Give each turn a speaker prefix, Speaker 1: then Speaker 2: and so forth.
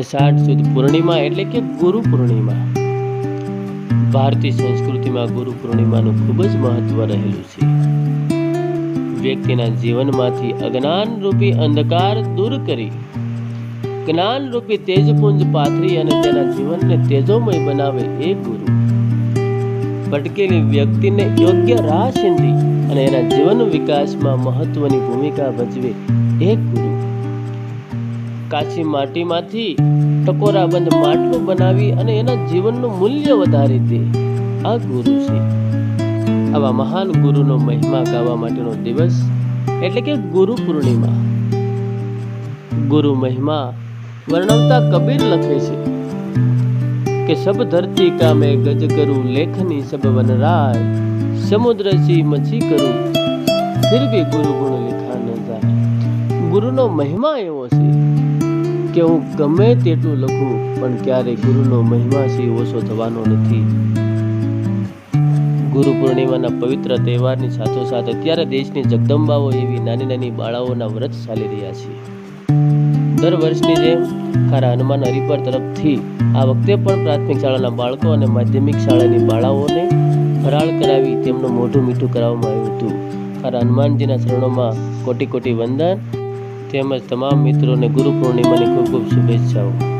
Speaker 1: અષાઢ સુદ પૂર્ણિમા એટલે કે ગુરુ પૂર્ણિમા. ભારતીય સંસ્કૃતિમાં ગુરુ પૂર્ણિમાનું ખૂબ જ મહત્વ રહેલું છે. વ્યક્તિના જીવનમાંથી અજ્ઞાન રૂપી અંધકાર દૂર કરી, જ્ઞાન રૂપી તેજપુંજ પાથરી અને તેના જીવનને તેજોમય બનાવે એ ગુરુ. ભટકેલી વ્યક્તિને યોગ્ય રાહ સિંધી અને એના જીવન વિકાસમાં મહત્વની ભૂમિકા ભજવે એ ગુરુ. કાચી માટીમાંથી ટકોરાબંધ માટલું બનાવી અને એના જીવનનું મૂલ્ય વધારી દે. આ ગુરુ છે. આવા મહાન ગુરુનો મહિમા ગાવા માટેનો દિવસ એટલે કે ગુરુ પૂર્ણિમા. ગુરુ મહિમા વર્ણવતા કબીર લખે છે કે સબ ધરતી કામે ગજ કરું, લેખની સબ વનરાય, સમુદ્ર સી મચી કરું, ફિર ભી ગુરુ ગુણ લિખા ન જાય. ગુરુનો મહિમા એવો છે કે હું ગમે તેટલું લખું, પણ ક્યારે ગુરુનો મહિમા સિંહ ઓછો થવાનો નથી. ગુરુ પૂર્ણિમાના પવિત્ર તહેવારની સાથોસાથ અત્યારે દેશની જગદંબાઓ એવી નાની નાની બાળાઓના વ્રત ચાલી રહ્યા છે. દર વર્ષની જેમ ખારા હનુમાન હરિપર તરફથી આ વખતે પણ પ્રાથમિક શાળાના બાળકો અને માધ્યમિક શાળાની બાળાઓને ફરાળ કરાવી તેમનું મોઢું મીઠું કરાવવામાં આવ્યું હતું. ખારા હનુમાનજીના શરણોમાં કોટી કોટી વંદન તેમજ તમામ મિત્રોને ગુરુ પૂર્ણિમાની ખૂબ ખૂબ શુભેચ્છાઓ.